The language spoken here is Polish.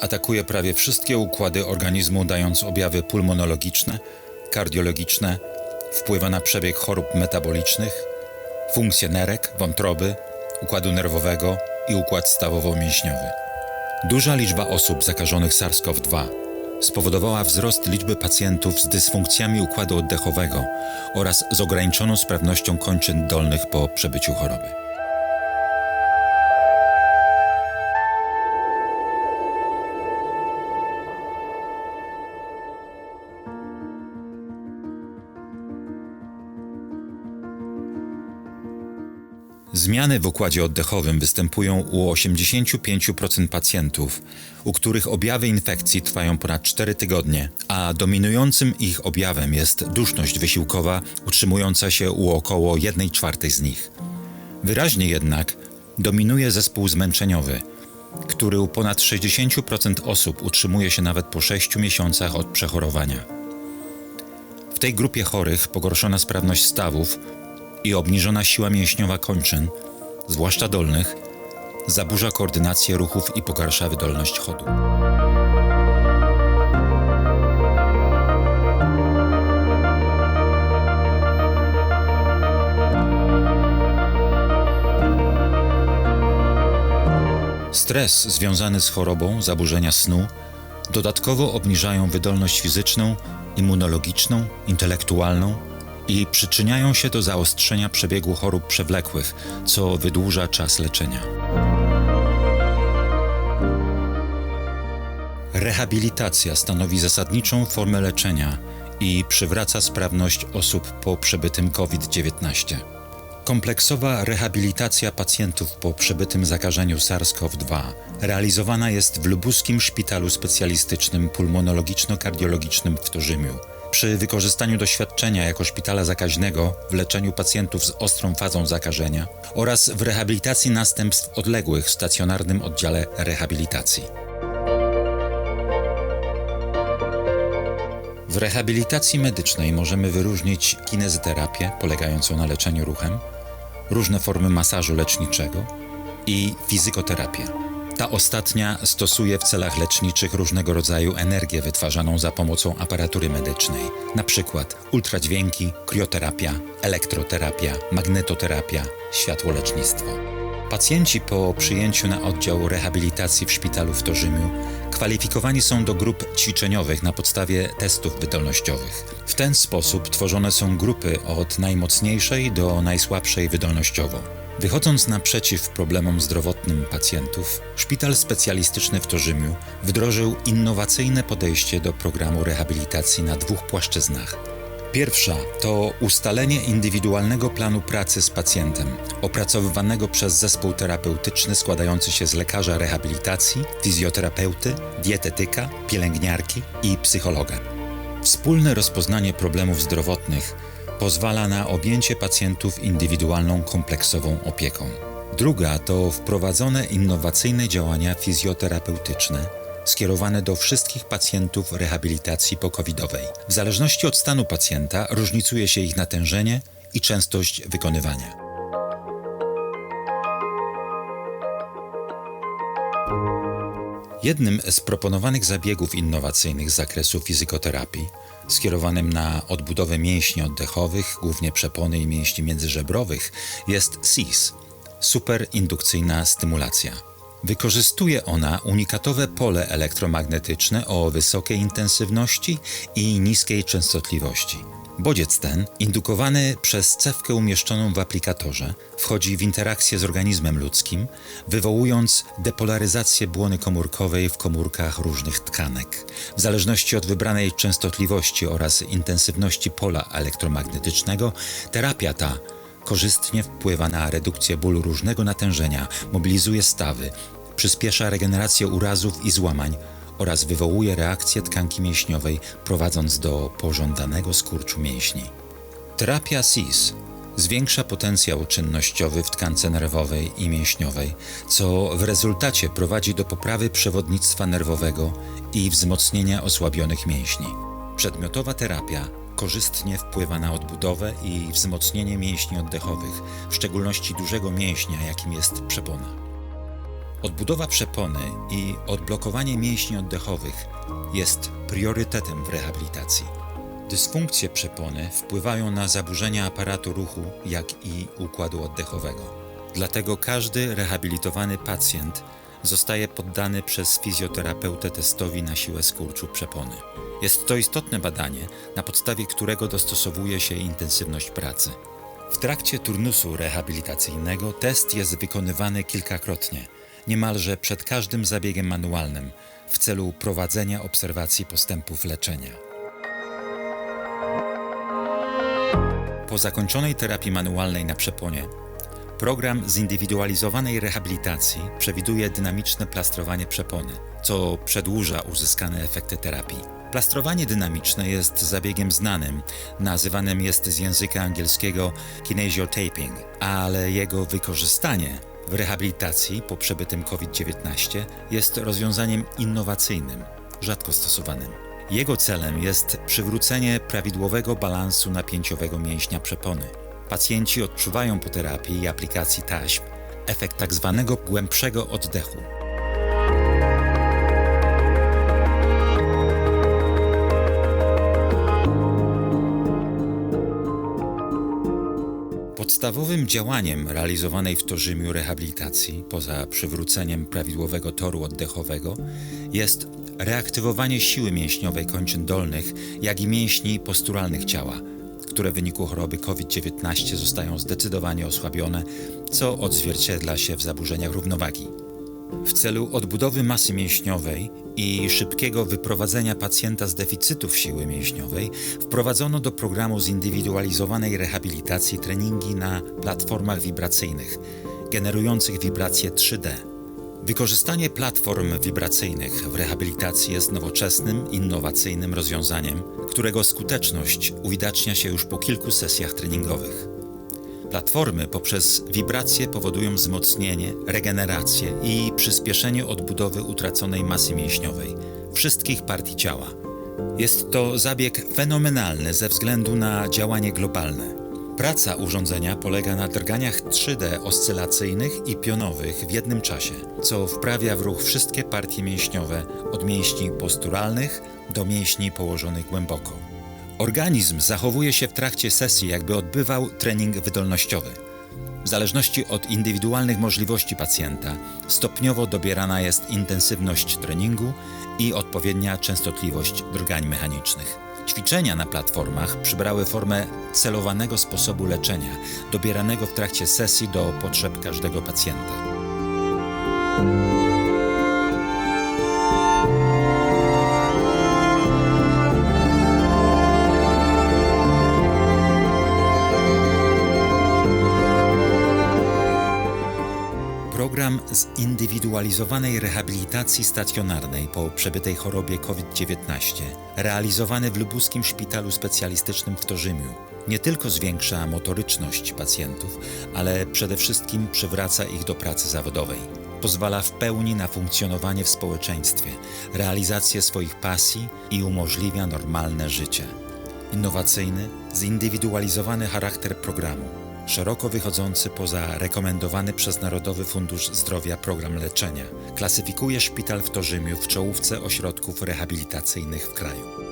Atakuje prawie wszystkie układy organizmu, dając objawy pulmonologiczne, kardiologiczne, wpływa na przebieg chorób metabolicznych, funkcje nerek, wątroby, układu nerwowego i układ stawowo-mięśniowy. Duża liczba osób zakażonych SARS-CoV-2 spowodowała wzrost liczby pacjentów z dysfunkcjami układu oddechowego oraz z ograniczoną sprawnością kończyn dolnych po przebyciu choroby. Zmiany w układzie oddechowym występują u 85% pacjentów, u których objawy infekcji trwają ponad 4 tygodnie, a dominującym ich objawem jest duszność wysiłkowa utrzymująca się u około 1 czwartej z nich. Wyraźnie jednak dominuje zespół zmęczeniowy, który u ponad 60% osób utrzymuje się nawet po 6 miesiącach od przechorowania. W tej grupie chorych pogorszona sprawność stawów i obniżona siła mięśniowa kończyn, zwłaszcza dolnych, zaburza koordynację ruchów i pogarsza wydolność chodu. Stres związany z chorobą, zaburzenia snu dodatkowo obniżają wydolność fizyczną, immunologiczną, intelektualną i przyczyniają się do zaostrzenia przebiegu chorób przewlekłych, co wydłuża czas leczenia. Rehabilitacja stanowi zasadniczą formę leczenia i przywraca sprawność osób po przebytym COVID-19. Kompleksowa rehabilitacja pacjentów po przebytym zakażeniu SARS-CoV-2 realizowana jest w Lubuskim Szpitalu Specjalistycznym Pulmonologiczno-Kardiologicznym w Torzymiu przy wykorzystaniu doświadczenia jako szpitala zakaźnego w leczeniu pacjentów z ostrą fazą zakażenia oraz w rehabilitacji następstw odległych w stacjonarnym oddziale rehabilitacji. W rehabilitacji medycznej możemy wyróżnić kinezyterapię polegającą na leczeniu ruchem, różne formy masażu leczniczego i fizykoterapię. Ta ostatnia stosuje w celach leczniczych różnego rodzaju energię wytwarzaną za pomocą aparatury medycznej, np. ultradźwięki, krioterapia, elektroterapia, magnetoterapia, światłolecznictwo. Pacjenci po przyjęciu na oddział rehabilitacji w szpitalu w Torzymiu kwalifikowani są do grup ćwiczeniowych na podstawie testów wydolnościowych. W ten sposób tworzone są grupy od najmocniejszej do najsłabszej wydolnościowo. Wychodząc naprzeciw problemom zdrowotnym pacjentów, Szpital Specjalistyczny w Torzymiu wdrożył innowacyjne podejście do programu rehabilitacji na dwóch płaszczyznach. Pierwsza to ustalenie indywidualnego planu pracy z pacjentem, opracowywanego przez zespół terapeutyczny składający się z lekarza rehabilitacji, fizjoterapeuty, dietetyka, pielęgniarki i psychologa. Wspólne rozpoznanie problemów zdrowotnych pozwala na objęcie pacjentów indywidualną kompleksową opieką. Druga to wprowadzone innowacyjne działania fizjoterapeutyczne skierowane do wszystkich pacjentów rehabilitacji pokowidowej. W zależności od stanu pacjenta różnicuje się ich natężenie i częstość wykonywania. Jednym z proponowanych zabiegów innowacyjnych z zakresu fizykoterapii, skierowanym na odbudowę mięśni oddechowych, głównie przepony i mięśni międzyżebrowych, jest SIS superindukcyjna stymulacja. Wykorzystuje ona unikatowe pole elektromagnetyczne o wysokiej intensywności i niskiej częstotliwości. Bodziec ten, indukowany przez cewkę umieszczoną w aplikatorze, wchodzi w interakcję z organizmem ludzkim, wywołując depolaryzację błony komórkowej w komórkach różnych tkanek. W zależności od wybranej częstotliwości oraz intensywności pola elektromagnetycznego, terapia ta korzystnie wpływa na redukcję bólu różnego natężenia, mobilizuje stawy, przyspiesza regenerację urazów i złamań oraz wywołuje reakcję tkanki mięśniowej, prowadząc do pożądanego skurczu mięśni. Terapia SIS zwiększa potencjał czynnościowy w tkance nerwowej i mięśniowej, co w rezultacie prowadzi do poprawy przewodnictwa nerwowego i wzmocnienia osłabionych mięśni. Przedmiotowa terapia korzystnie wpływa na odbudowę i wzmocnienie mięśni oddechowych, w szczególności dużego mięśnia, jakim jest przepona. Odbudowa przepony i odblokowanie mięśni oddechowych jest priorytetem w rehabilitacji. Dysfunkcje przepony wpływają na zaburzenia aparatu ruchu, jak i układu oddechowego. Dlatego każdy rehabilitowany pacjent zostaje poddany przez fizjoterapeutę testowi na siłę skurczu przepony. Jest to istotne badanie, na podstawie którego dostosowuje się intensywność pracy. W trakcie turnusu rehabilitacyjnego test jest wykonywany kilkakrotnie, niemalże przed każdym zabiegiem manualnym, w celu prowadzenia obserwacji postępów leczenia. Po zakończonej terapii manualnej na przeponie, program zindywidualizowanej rehabilitacji przewiduje dynamiczne plastrowanie przepony, co przedłuża uzyskane efekty terapii. Plastrowanie dynamiczne jest zabiegiem znanym, nazywanym jest z języka angielskiego kinesiotaping, ale jego wykorzystanie w rehabilitacji po przebytym COVID-19 jest rozwiązaniem innowacyjnym, rzadko stosowanym. Jego celem jest przywrócenie prawidłowego balansu napięciowego mięśnia przepony. Pacjenci odczuwają po terapii i aplikacji taśm efekt tzw. głębszego oddechu. Podstawowym działaniem realizowanej w Torzymiu rehabilitacji, poza przywróceniem prawidłowego toru oddechowego, jest reaktywowanie siły mięśniowej kończyn dolnych, jak i mięśni posturalnych ciała, które w wyniku choroby COVID-19 zostają zdecydowanie osłabione, co odzwierciedla się w zaburzeniach równowagi. W celu odbudowy masy mięśniowej i szybkiego wyprowadzenia pacjenta z deficytów siły mięśniowej wprowadzono do programu zindywidualizowanej rehabilitacji treningi na platformach wibracyjnych, generujących wibracje 3D. Wykorzystanie platform wibracyjnych w rehabilitacji jest nowoczesnym, innowacyjnym rozwiązaniem, którego skuteczność uwidacznia się już po kilku sesjach treningowych. Platformy poprzez wibracje powodują wzmocnienie, regenerację i przyspieszenie odbudowy utraconej masy mięśniowej wszystkich partii ciała. Jest to zabieg fenomenalny ze względu na działanie globalne. Praca urządzenia polega na drganiach 3D oscylacyjnych i pionowych w jednym czasie, co wprawia w ruch wszystkie partie mięśniowe od mięśni posturalnych do mięśni położonych głęboko. Organizm zachowuje się w trakcie sesji, jakby odbywał trening wydolnościowy. W zależności od indywidualnych możliwości pacjenta, stopniowo dobierana jest intensywność treningu i odpowiednia częstotliwość drgań mechanicznych. Ćwiczenia na platformach przybrały formę celowanego sposobu leczenia, dobieranego w trakcie sesji do potrzeb każdego pacjenta. Zindywidualizowanej rehabilitacji stacjonarnej po przebytej chorobie COVID-19, realizowany w Lubuskim Szpitalu Specjalistycznym w Torzymiu, nie tylko zwiększa motoryczność pacjentów, ale przede wszystkim przywraca ich do pracy zawodowej. Pozwala w pełni na funkcjonowanie w społeczeństwie, realizację swoich pasji i umożliwia normalne życie. Innowacyjny, zindywidualizowany charakter programu szeroko wychodzący poza rekomendowany przez Narodowy Fundusz Zdrowia program leczenia, klasyfikuje szpital w Torzymiu w czołówce ośrodków rehabilitacyjnych w kraju.